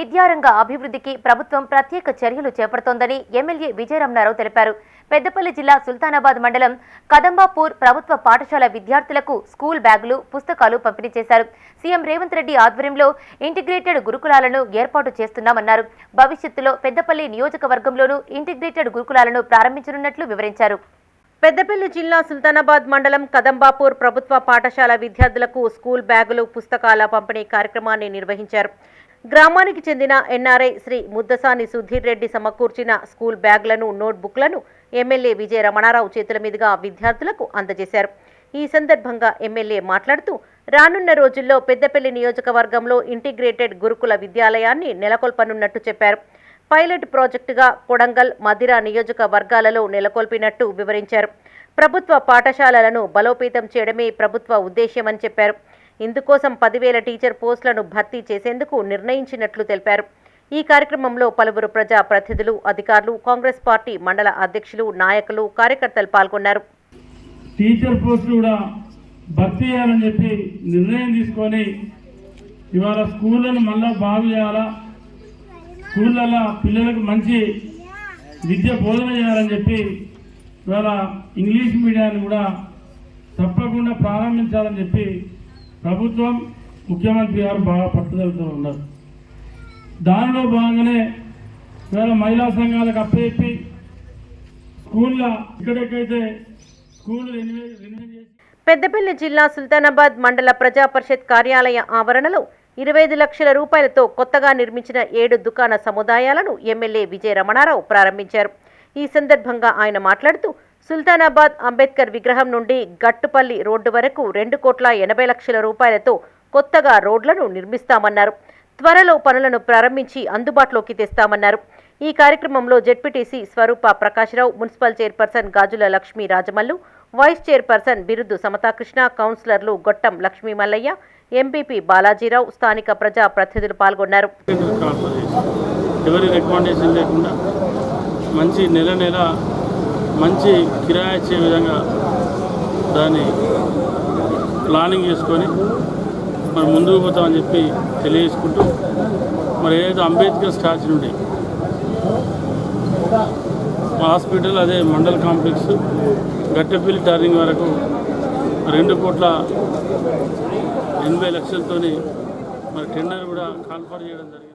విద్యారంగ అభివృద్ధికి ప్రభుత్వం ప్రత్యేక చర్యలు చేపడుతోందని ఎమ్మెల్యే విజయరమణారావు తెలిపారు. పెద్దపల్లి జిల్లా సుల్తానాబాద్ మండలం కదంబాపూర్ ప్రభుత్వ పాఠశాల విద్యార్థులకు స్కూల్ బ్యాగులు పుస్తకాలు పంపిణీ చేశారు. సీఎం రేవంత్ రెడ్డి ఆధ్వర్యంలో ఇంటిగ్రేటెడ్ గురుకులాలను ఏర్పాటు చేస్తున్నామన్నారు. భవిష్యత్తులో పెద్దపల్లి నియోజకవర్గంలోనూ ఇంటిగ్రేటెడ్ గురుకులాలను ప్రారంభించనున్నట్లు వివరించారు. పెద్దపల్లి జిల్లా సుల్తానాబాద్ మండలం కదంబాపూర్ ప్రభుత్వ పాఠశాల విద్యార్థులకు స్కూల్ బ్యాగులు పుస్తకాల పంపిణీ కార్యక్రమాన్ని నిర్వహించారు. గ్రామానికి చెందిన ఎన్ఆర్ఐ శ్రీ ముద్దసాని సుధీర్ రెడ్డి సమకూర్చిన స్కూల్ బ్యాగ్లను నోట్బుక్లను ఎమ్మెల్యే విజయ రమణారావు చేతుల మీదుగా విద్యార్థులకు అందజేశారు. ఈ సందర్భంగా ఎమ్మెల్యే మాట్లాడుతూ రానున్న రోజుల్లో పెద్దపల్లి నియోజకవర్గంలో ఇంటిగ్రేటెడ్ గురుకుల విద్యాలయాన్ని నెలకొల్పనున్నట్టు చెప్పారు. పైలట్ ప్రాజెక్టుగా కొడంగల్ మదిర నియోజకవర్గాలలో నెలకొల్పినట్టు వివరించారు. ప్రభుత్వ పాఠశాలలను బలోపేతం చేయడమే ప్రభుత్వ ఉద్దేశ్యమని చెప్పారు. ఇందుకోసం పదివేల టీచర్ పోస్టులను భర్తీ చేసేందుకు నిర్ణయించినట్లు తెలిపారు. ఈ కార్యక్రమంలో పలువురు ప్రజా ప్రతినిధులు అధికారులు కాంగ్రెస్ పార్టీ మండల అధ్యక్షులు నాయకులు కార్యకర్తలు పాల్గొన్నారు. టీచర్ పోస్టులు కూడా భర్తీ చేయాలని చెప్పి నిర్ణయం తీసుకొని ఇవాళ స్కూళ్ళను మళ్ళా బాగు చేయాలా స్కూళ్ళల్లో పిల్లలకు మంచి విద్య బోధన చేయాలని చెప్పి ఇవాళ ఇంగ్లీష్ మీడియాన్ని కూడా తప్పకుండా ప్రారంభించాలని చెప్పి ప్రభుత్వం ముఖ్యమంత్రి గారు బాగా పట్టుదలతో ఉన్నారు. దానిలో భాగంగానే వేరే మహిళా సంఘాలకు అప్పచెప్పి స్కూళ్ళ ఇక్కడెక్కడైతే స్కూల్ రెన్యువే రెన్యువే చేసి పెద్దపల్లి జిల్లా సుల్తానాబాద్ మండల ప్రజా పరిషత్ కార్యాలయ ఆవరణలో ఇరవై ఐదు లక్షల రూపాయలతో కొత్తగా నిర్మించిన ఏడు దుకాణ సముదాయాలను ఎమ్మెల్యే విజయ రమణారావు ప్రారంభించారు. ఈ సందర్భంగా ఆయన మాట్లాడుతూ సుల్తానాబాద్ అంబేద్కర్ విగ్రహం నుండి గట్టుపల్లి రోడ్డు వరకు రెండు కోట్ల ఎనభై లక్షల రూపాయలతో కొత్తగా రోడ్లను నిర్మిస్తామన్నారు. త్వరలో పనులను ప్రారంభించి అందుబాటులోకి తెస్తామన్నారు. ఈ కార్యక్రమంలో ZPTC Swaroopa Prakashrao municipal chairperson Gajula Lakshmi Rajamallu vice chairperson Birudu Samathakrishna కౌన్సిలర్లు గొట్టం లక్ష్మీ మల్లయ్య ఎంపీపీ బాలాజీరావు స్థానిక ప్రజా ప్రతినిధులు పాల్గొన్నారు. ఎవరి రికమెండేషన్ లేకుండా మంచి నెల నెల మంచి కిరాయి ఇచ్చే విధంగా దాన్ని ప్లానింగ్ చేసుకొని మరి ముందుకు పోతామని చెప్పి తెలియజేసుకుంటూ మరి ఏదైతే అంబేద్కర్ స్టాచ్యూ నుండి హాస్పిటల్ అదే మండల్ కాంప్లెక్స్ గట్టెపల్లి టర్నింగ్ వరకు రెండు కోట్ల ఎనభై లక్షలతోని మరి టెండర్ కూడా కాన్ఫర్ చేయడం జరిగింది.